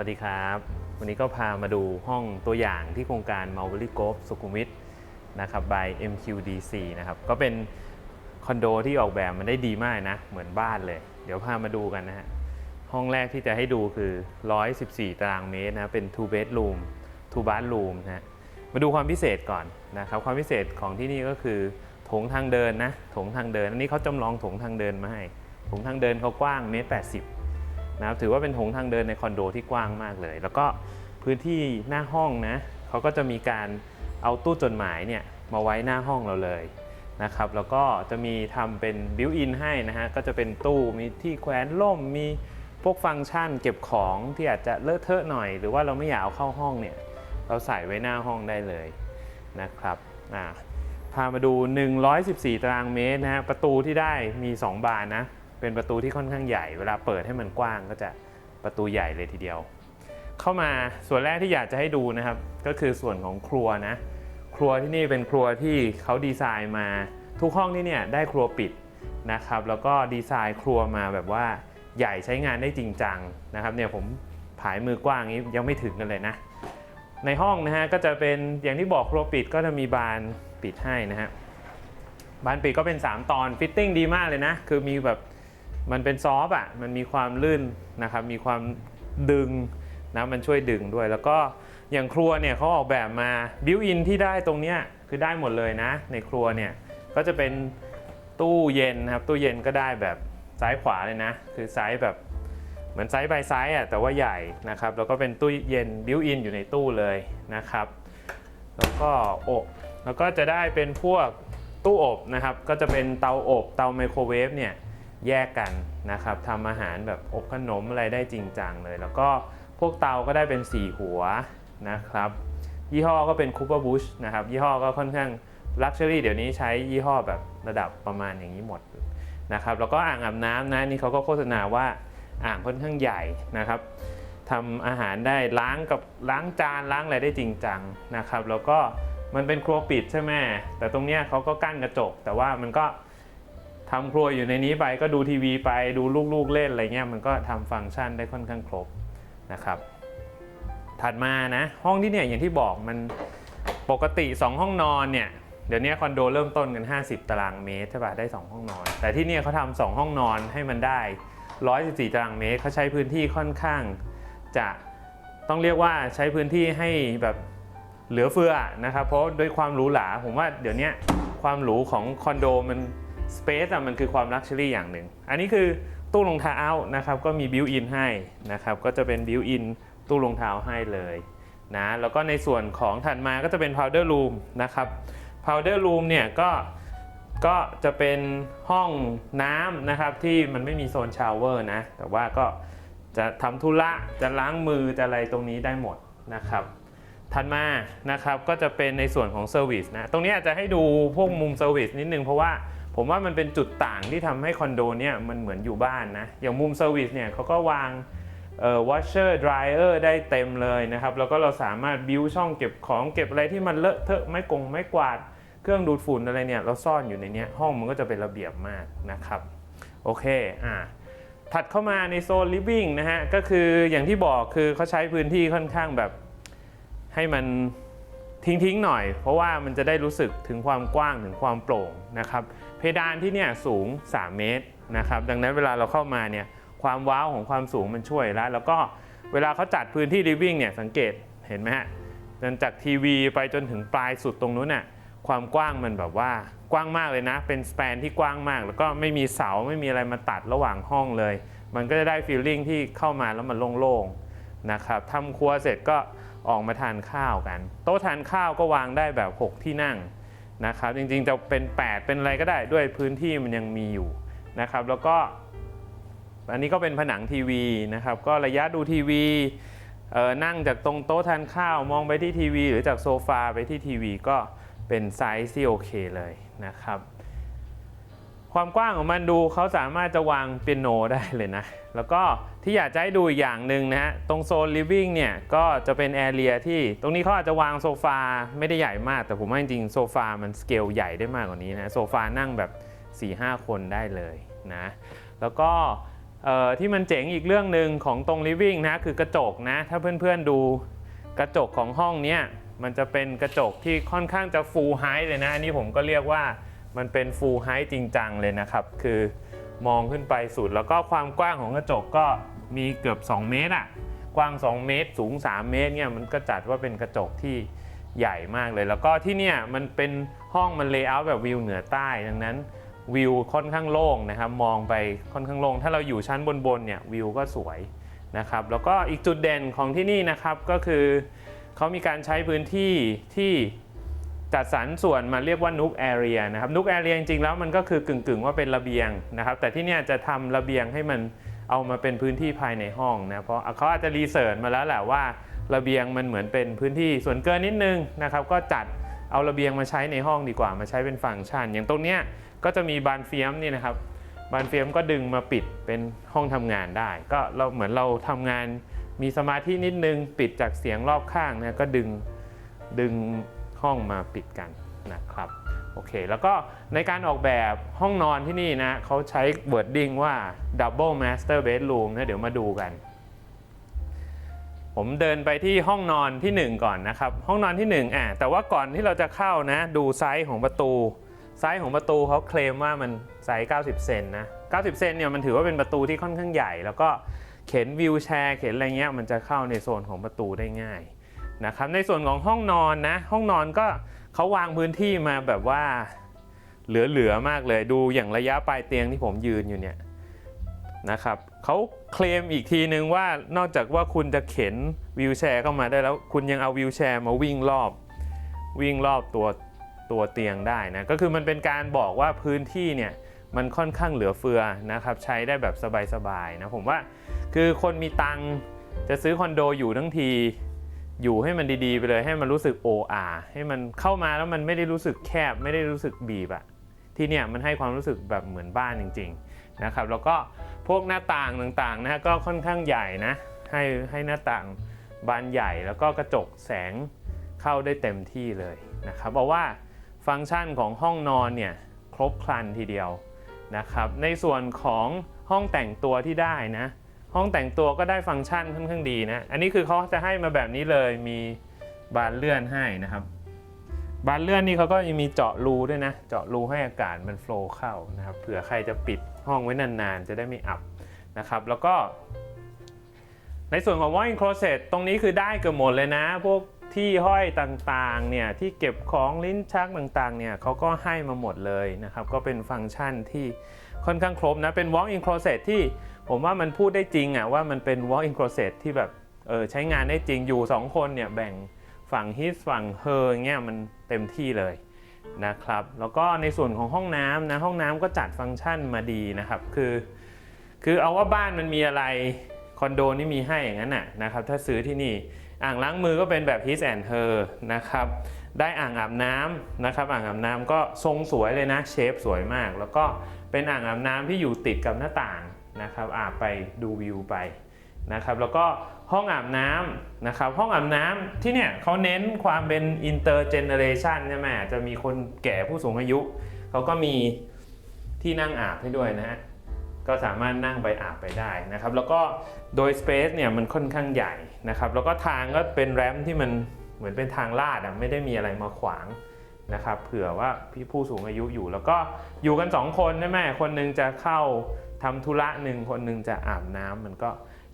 วัสดีครับ วันนี้ก็พามาดูห้องตัวอย่างที่โครงการ m u l t i g o f สุขุมวิทนะครับ by MQDC นะครับ ก็เป็นคอนโดที่ออกแบบมันได้ดีมากนะ เหมือนบ้านเลย เดี๋ยวพามาดูกันนะฮะ ห้องแรกที่จะให้ดูคือ 114 ตารางเมตรนะ เป็น two bedroom two bathroom นะฮะ มาดูความพิเศษก่อนนะครับ ความพิเศษของที่นี่ก็คือโถงทางเดินนะ โถงทางเดิน อันนี้เขาจำลองโถงทางเดินมาให้ โถงทางเดินเขากว้างเมตร80 นะครับถือว่าเป็นโถงทางเดินในคอนโดที่กว้างมากเลย แล้วก็พื้นที่หน้าห้องนะเขาก็จะมีการเอาตู้จดหมายเนี่ยมาไว้หน้าห้องเราเลยนะครับแล้วก็จะมีทำเป็นบิวอินให้นะฮะก็จะเป็นตู้มีที่แขวนล่มมีพวกฟังก์ชันเก็บของที่อาจจะเลอะเทอะหน่อย หรือว่าเราไม่อยากเอาเข้าห้องเนี่ยเราใส่ไว้หน้าห้องได้เลยนะครับอ่าพามาดู 114 ตารางเมตรนะฮะประตูที่ได้มี 2 บานนะ เป็นประตูที่ค่อนข้างใหญ่ เวลาเปิดให้มันกว้างก็จะประตูใหญ่เลยทีเดียว เข้ามาส่วนแรกที่อยากจะให้ดูนะครับ ก็คือส่วนของครัวนะ ครัวที่นี่เป็นครัวที่เขาดีไซน์มา ทุกห้องที่เนี่ยได้ครัวปิดนะครับ แล้วก็ดีไซน์ครัวมาแบบว่าใหญ่ใช้งานได้จริงจังนะครับ เนี่ยผมผายมือกว้างนี้ยังไม่ถึงกันเลยนะ ในห้องนะฮะก็จะเป็นอย่างที่บอกครัวปิดก็จะมีบานปิดให้นะฮะบานปิดก็เป็น 3 ตอนฟิตติ้งดีมากเลยนะ คือมีแบบ มันเป็นซอฟอะมันมีความลื่นนะครับมีความดึงนะมันช่วยดึงด้วย แล้วก็อย่างครัวเนี่ยเขาออกแบบมาบิวอินที่ได้ตรงเนี้ยคือได้หมดเลยนะ ในครัวเนี่ยก็จะเป็นตู้เย็นนะครับตู้เย็นก็ได้แบบซ้ายขวาเลยนะ คือไซส์แบบเหมือนไซส์บายไซส์อะแต่ว่าใหญ่นะครับแล้วก็เป็นตู้เย็นบิวอินอยู่ในตู้เลยนะครับแล้วก็อบแล้วก็จะได้เป็นพวกตู้อบนะครับ ก็จะเป็นเตาอบเตาไมโครเวฟเนี่ย แยกกันนะครับทำอาหารแบบอบขนมอะไรได้จริงจังเลย แล้วก็พวกเตาก็ได้เป็น 4 หัวนะครับ ยี่ห้อก็เป็นคูเปอร์บุชนะครับ ยี่ห้อก็ค่อนข้างลักชัวรี่เดี๋ยวนี้ใช้ยี่ห้อแบบระดับประมาณอย่างนี้หมดนะครับ แล้วก็อ่างอาบน้ำนะนี่เขาก็โฆษณาว่าอ่างค่อนข้างใหญ่นะครับทำอาหารได้ล้างกับล้างจานล้างอะไรได้จริงจังนะครับ แล้วก็มันเป็นครัวปิดใช่ไหมแต่ตรงเนี้ยเขาก็กั้นกระจก แต่ว่ามันก็ ทำครัวอยู่ในนี้ไปก็ดูทีวีไปดูลูกๆเล่นอะไรเงี้ยมันก็ทำฟังก์ชันได้ค่อนข้างครบนะครับ ถัดมานะห้องที่เนี่ยอย่างที่บอกมันปกติ 2 ห้องนอนเนี่ยเดี๋ยวนี้คอนโดเริ่มต้นกัน 50 ตารางเมตรใช่ป่ะได้ 2 ห้องนอน แต่ที่เนี่ยเขาทำสองห้องนอนให้มันได้ 114 ตารางเมตรเขาใช้พื้นที่ค่อนข้าง จะต้องเรียกว่าใช้พื้นที่ให้แบบเหลือเฟือนะครับเพราะด้วยความหรูหราผมว่าเดี๋ยวนี้ความหรูของคอนโดมัน สเปซอะมันคือความลักชัวรี่อย่างหนึ่ง อันนี้คือตู้รองเท้านะครับก็มีบิวอินให้นะครับก็จะเป็นบิวอินตู้รองเท้าให้เลยนะแล้วก็ในส่วนของถัดมาก็จะเป็น powder room นะครับ powder room เนี่ยก็ก็จะเป็นห้องน้ำนะครับที่มันไม่มีโซนชาวเวอร์นะ แต่ว่าก็จะทำธุระจะล้างมือจะอะไรตรงนี้ได้หมดนะครับถัดมานะครับก็จะเป็นในส่วนของเซอร์วิสนะ ตรงนี้อาจจะให้ดูพวกมุมเซอร์วิสนิดนึงเพราะว่า ผมว่ามันเป็นจุดต่างที่ทำให้คอนโดเนี่ยมันเหมือนอยู่บ้านนะ อย่างมุมเซอร์วิสเนี่ยเขาก็วางเอ่อ washer dryer ได้เต็มเลยนะครับ แล้วก็เราสามารถบิวช่องเก็บของเก็บอะไรที่มันเลอะเทอะไม่กงไม่กวาด เครื่องดูดฝุ่นอะไรเนี่ยเราซ่อนอยู่ในนี้ห้องมันก็จะเป็นระเบียบมากนะครับ โอเคอ่าถัดเข้ามาในโซน living นะฮะ ก็คืออย่างที่บอกคือเขาใช้พื้นที่ค่อนข้างแบบให้มัน ทิ้งๆหน่อย เพราะว่ามันจะได้รู้สึกถึงความกว้างถึงความโปร่งนะครับ เพดานที่เนี่ยสูง 3 เมตรนะครับ ดังนั้นเวลาเราเข้ามาเนี่ยความว้าวของความสูงมันช่วยแล้ว แล้วก็เวลาเขาจัดพื้นที่ living เนี่ยสังเกตเห็นไหมฮะจนจากทีวีไปจนถึงปลายสุดตรงนู้นน่ะความกว้างมันแบบว่ากว้างมากเลยนะ เป็นสเปนที่กว้างมาก แล้วก็ไม่มีเสาไม่มีอะไรมาตัดระหว่างห้องเลย มันก็จะได้ฟีลลิ่งที่เข้ามาแล้วมันโล่งๆนะครับทำครัวเสร็จก็ ออกมาทานข้าวกัน โต๊ะทานข้าวก็วางได้แบบ 6 ที่นั่งนะครับ จริงๆจะเป็น 8 เป็นอะไรก็ได้ด้วยพื้นที่มันยังมีอยู่นะครับ แล้วก็ อันนี้ก็เป็นผนังทีวีนะครับ ก็ระยะดูทีวีนั่งจากตรงโต๊ะทานข้าวมองไปที่ทีวี หรือจากโซฟาไปที่ทีวีก็เป็นไซส์ที่โอเคเลยนะครับ ความกว้างของมันดูเขาสามารถจะวางเปียโนได้เลยนะ แล้วก็ที่อยากจะให้ดูอีกอย่างหนึ่งนะฮะ ตรงโซน living เนี่ย ก็จะเป็นแอเรียที่ตรงนี้เขาอาจจะวางโซฟาไม่ได้ใหญ่มาก แต่ผมว่าจริงๆโซฟามันสเกลใหญ่ได้มากกว่านี้นะ โซฟานั่งแบบ 4-5 คนได้เลยนะ แล้วก็ที่มันเจ๋งอีกเรื่องหนึ่งของตรง living นะคือกระจกนะ ถ้าเพื่อนๆดูกระจกของห้องเนี้ยมันจะเป็นกระจกที่ค่อนข้างจะ full height เลยนะ อันนี้ผมก็เรียกว่า มันเป็น full height จริงจังเลยนะครับ คือมองขึ้นไปสุด แล้วก็ความกว้างของกระจกก็มีเกือบ 2 เมตรอะกว้าง 2 เมตร สูง 3 เมตรเนี่ยมันก็จัดว่าเป็นกระจกที่ใหญ่มากเลย แล้วก็ที่เนี่ยมันเป็นห้องมันเลเยอร์แบบวิวเหนือใต้ดังนั้นวิวค่อนข้างโล่งนะครับ มองไปค่อนข้างโล่งถ้าเราอยู่ชั้นบนๆเนี่ยวิวก็สวยนะครับ แล้วก็อีกจุดเด่นของที่นี่นะครับก็คือเขามีการใช้พื้นที่ที่ จัดสรรส่วนมาเรียกว่านุกแอเรียนะครับนุกแอเรียจริงๆแล้วมันก็คือกึ่งๆ ว่าเป็นระเบียงนะครับ แต่ที่เนี่ยจะทำระเบียงให้มันเอามาเป็นพื้นที่ภายในห้องนะเพราะเขาอาจจะรีเสิร์ชมาแล้วแหละว่าระเบียงมันเหมือนเป็นพื้นที่ส่วนเกินนิดนึงนะครับ ก็จัดเอาระเบียงมาใช้ในห้องดีกว่ามาใช้เป็นฟังก์ชัน อย่างตรงเนี้ยก็จะมีบานเฟียมนี่นะครับบานเฟียมก็ดึงมาปิดเป็นห้องทำงานได้ ก็เราเหมือนเราทำงานมีสมาธินิดนึง ปิดจากเสียงรอบข้างนะก็ดึงดึง ห้องมาปิดกันนะครับโอเคแล้วก็ในการออกแบบห้องนอนที่นี่นะเขาใช้ wording ว่า double master bedroom นะเดี๋ยวมาดูกัน ผมเดินไปที่ห้องนอนที่ 1 ก่อนนะครับ ห้องนอนที่1อะแต่ว่าก่อนที่เราจะเข้านะ ดูไซส์ของประตู ไซส์ของประตูเขาเคลมว่ามันไซส์ 90 เซนนะ 90 เซนเนี่ยมันถือว่าเป็นประตูที่ค่อนข้างใหญ่ แล้วก็เข็นวิวแชร์เข็นอะไรเงี้ยมันจะเข้าในโซนของประตูได้ง่าย นะครับในส่วนของห้องนอนนะห้องนอนก็เขาวางพื้นที่มาแบบว่าเหลือๆมากเลยดูอย่างระยะปลายเตียงที่ผมยืนอยู่เนี่ยนะครับเขาเคลมอีกทีนึงว่านอกจากว่าคุณจะเข็นวิวแชร์เข้ามาได้แล้ว คุณยังเอาวิวแชร์มาวิ่งรอบวิ่งรอบตัวตัวเตียงได้นะก็คือมันเป็นการบอกว่าพื้นที่เนี่ยมันค่อนข้างเหลือเฟือนะครับใช้ได้แบบสบายๆนะผมว่าคือคนมีตังจะซื้อคอนโดอยู่ทั้งที อยู่ให้มันดีๆไปเลยให้มันรู้สึกโออาให้มันเข้ามาแล้วมันไม่ได้รู้สึกแคบ ไม่ได้รู้สึกบีบอะที่เนี่ยมันให้ความรู้สึกแบบเหมือนบ้านจริงๆนะครับแล้วก็พวกหน้าต่างต่างๆนะ ก็ค่อนข้างใหญ่นะให้ให้หน้าต่างบานใหญ่แล้วก็กระจกแสงเข้าได้เต็มที่เลยนะครับบอกว่าฟังก์ชันของห้องนอนเนี่ยครบครันทีเดียวนะครับในส่วนของห้องแต่งตัวที่ได้นะ ห้องแต่งตัวก็ได้ฟังก์ชันค่อนข้างดีนะ อันนี้คือเขาจะให้มาแบบนี้เลยมีบานเลื่อนให้นะครับ บานเลื่อนนี่เขาก็ยังมีเจาะรูด้วยนะ เจาะรูให้อากาศมันโฟล์เข้านะครับเผื่อใครจะปิดห้องไว้นานๆ จะได้ไม่อับนะครับ แล้วก็ ในส่วนของ walk-in closet ตรงนี้คือได้เกือบหมดเลยนะ พวกที่ห้อยต่างๆเนี่ยที่เก็บของลิ้นชักต่างๆเนี่ยเขาก็ให้มาหมดเลยนะครับ ก็เป็นฟังก์ชันที่ค่อนข้างครบนะเป็น walk-in closet ที่ ผมว่ามันพูดได้จริงอะว่ามันเป็น walk-in closet ที่แบบเออใช้งานได้จริงอยู่ 2 คนเนี่ยแบ่งฝั่ง his ฝั่ง her เงี้ยมันเต็มที่เลยนะครับ แล้วก็ในส่วนของห้องน้ำนะห้องน้ำก็จัดฟังก์ชันมาดีนะครับ คือ คือเอาว่าบ้านมันมีอะไรคอนโดนี่มีให้อย่างนั้นน่ะนะครับ ถ้าซื้อที่นี่อ่างล้างมือก็เป็นแบบ his and her นะครับ ได้อ่างอาบน้ำนะครับ อ่างอาบน้ำก็ทรงสวยเลยนะเชฟสวยมาก แล้วก็เป็นอ่างอาบน้ำที่อยู่ติดกับหน้าต่าง นะครับอาบไปดูวิวไปนะครับแล้วก็ห้องอาบน้ำนะครับห้องอาบน้ำที่เนี่ยเขาเน้นความเป็น intergeneration ใช่ไหมจะมีคนแก่ผู้สูงอายุเขาก็มีที่นั่งอาบให้ด้วยนะฮะก็สามารถนั่งไปอาบไปได้นะครับแล้วก็โดย Space เนี่ยมันค่อนข้างใหญ่นะครับแล้วก็ทางก็เป็นแรมที่มันเหมือนเป็นทางลาดอะไม่ได้มีอะไรมาขวางนะครับเผื่อว่าพี่ผู้สูงอายุอยู่แล้วก็อยู่กัน 2 คนใช่ไหมคนหนึงจะเข้า ทำธุระหนึ่งคนหนึ่งจะอาบน้ำมันก็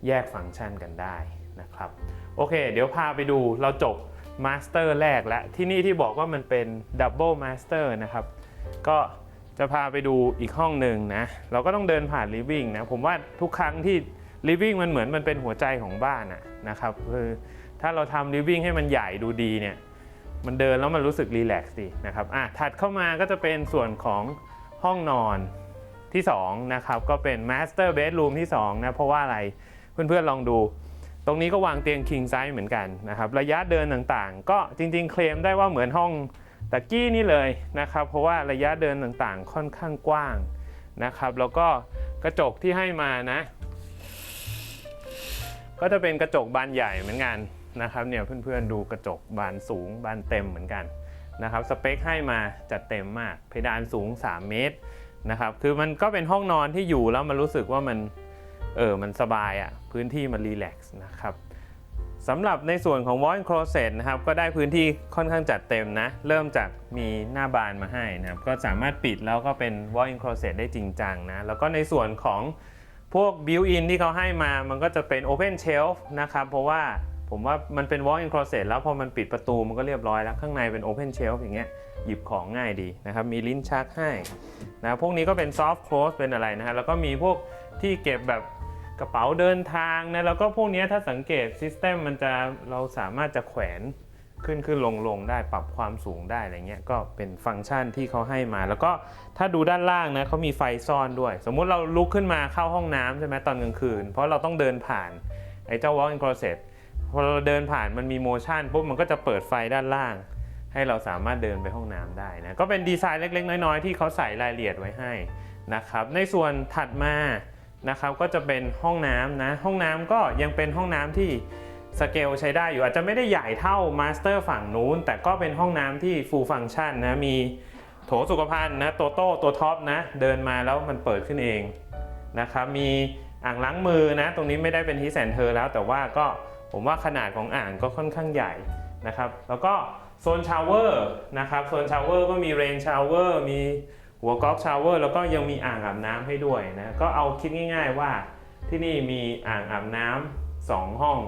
แยกฟังก์ชันกันได้นะครับ โอเค เดี๋ยวพาไปดูเราจบมาสเตอร์แรกแล้วที่นี่ที่บอกว่ามันเป็นดับเบิลมาสเตอร์นะครับ ก็จะพาไปดูอีกห้องหนึ่งนะ เราก็ต้องเดินผ่าน living นะ ผมว่าทุกครั้งที่ living มันเหมือนมันเป็นหัวใจของบ้านอะนะครับคือถ้าเราทำ living ให้มันใหญ่ดูดีเนี่ยมันเดินแล้วมันรู้สึกรีแลกซ์ดีนะครับอะถัดเข้ามาก็จะเป็นส่วนของห้องนอน ที่2นะครับก็เป็น master bedroom ที่2นะเพราะว่าอะไรเพื่อนๆลองดู ตรงนี้ก็วางเตียง king size เหมือนกันนะครับระยะเดินต่างๆ ก็จริงๆ เคลมได้ว่าเหมือนห้องตะกี้นี่เลยนะครับเพราะว่าระยะเดินต่างๆ ค่อนข้างกว้างนะครับแล้วก็กระจกที่ให้มานะ ก็จะเป็นกระจกบานใหญ่เหมือนกันนะครับเนี่ยเพื่อนๆดูกระจกบานสูงบานเต็มเหมือนกันนะครับสเปคให้มาจัดเต็มมากเพดานสูง 3 เมตร นะครับ คือมันก็เป็นห้องนอนที่อยู่แล้วมันรู้สึกว่ามันเออมันสบายอะ่ะพื้นที่มันรีแลกซ์นะครับสำหรับในส่วนของ walk-in closet นะครับก็ได้พื้นที่ค่อนข้างจัดเต็มนะ เริ่มจากมีหน้าบานมาให้นะครับ ก็สามารถปิดแล้วก็เป็น walk-in closet ได้จริงจังนะ แล้วก็ในส่วนของพวก built-in ที่เขาให้มามันก็จะเป็น open shelf นะครับ เพราะว่า ผมว่ามันเป็น walk-in closet แล้วพอมันปิดประตูมันก็เรียบร้อยแล้วข้างในเป็น open shelf อย่างเงี้ยหยิบของง่ายดีนะครับมีลิ้นชักให้นะพวกนี้ก็เป็น soft close เป็นอะไรนะฮะแล้วก็มีพวกที่เก็บแบบกระเป๋าเดินทางนะแล้วก็พวกนี้ถ้าสังเกต system มันจะเราสามารถจะแขวนขึ้นขึ้นลงลงได้ปรับความสูงได้อะไรเงี้ยก็เป็นฟังก์ชันที่เขาให้มา แล้วก็ถ้าดูด้านล่างนะเขามีไฟซ่อนด้วย สมมุติเราลุกขึ้นมาเข้าห้องน้ำใช่ไหมตอนกลางคืน เพราะเราต้องเดินผ่านไอ้เจ้า walk-in closet พอเราเดินผ่านมันมีโมชั่นปุ๊บมันก็จะเปิดไฟด้านล่าง ให้เราสามารถเดินไปห้องน้ำได้นะก็เป็นดีไซน์เล็ก ๆ น้อยๆที่เขาใส่รายละเอียดไว้ให้นะครับในส่วนถัดมานะครับก็จะเป็นห้องน้ำนะห้องน้ำก็ยังเป็นห้องน้ำที่สเกลใช้ได้อยู่อาจจะไม่ได้ใหญ่เท่ามาสเตอร์ฝั่งนู้น แต่ก็เป็นห้องน้ำที่ฟูลฟัง c t ชันนะมีโถสุขภัณฑ์นะโตโต้ตัวท็อปนะเดินมาแล้วมันเปิดขึ้นเองนะครับมีอ่างล้างมือนะ ตรงนี้ไม่ได้เป็นฮิแซนเทอแล้วแต่ว่าก็ ผมว่าขนาดของอ่างก็ค่อนข้างใหญ่นะครับ แล้วก็โซนชาวเวอร์นะครับโซนชาวเวอร์ก็มีเรนชาวเวอร์มีหัวก๊อกชาวเวอร์แล้วก็ยังมีอ่างอาบน้ำให้ด้วยนะก็เอาคิดง่าย ๆว่าที่นี่มีอ่างอาบน้ำสองห้อง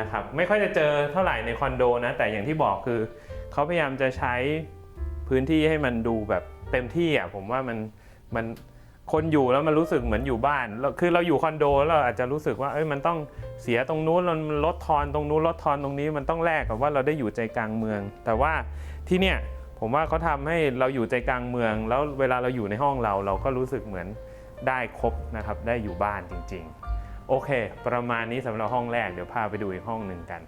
นะครับไม่ค่อยจะเจอเท่าไหร่ในคอนโดนะแต่อย่างที่บอกคือเขาพยายามจะใช้พื้นที่ให้มันดูแบบเต็มที่อะผมว่ามันมัน คนอยู่แล้วมันรู้สึกเหมือนอยู่บ้าน คือเราอยู่คอนโดแล้วเราอาจจะรู้สึกว่าเอ้ยมันต้องเสียตรงนู้นมันลดทอนตรงนู้นลดทอนตรงนี้มันต้องแลกกับว่าเราได้อยู่ใจกลางเมือง แต่ว่าที่เนี่ยผมว่าเขาทำให้เราอยู่ใจกลางเมือง แล้วเวลาเราอยู่ในห้องเราเราก็รู้สึกเหมือนได้ครบนะครับได้อยู่บ้านจริง ๆ โอเค ประมาณนี้สำหรับห้องแรกเดี๋ยวพาไปดูอีกห้องหนึ่งกัน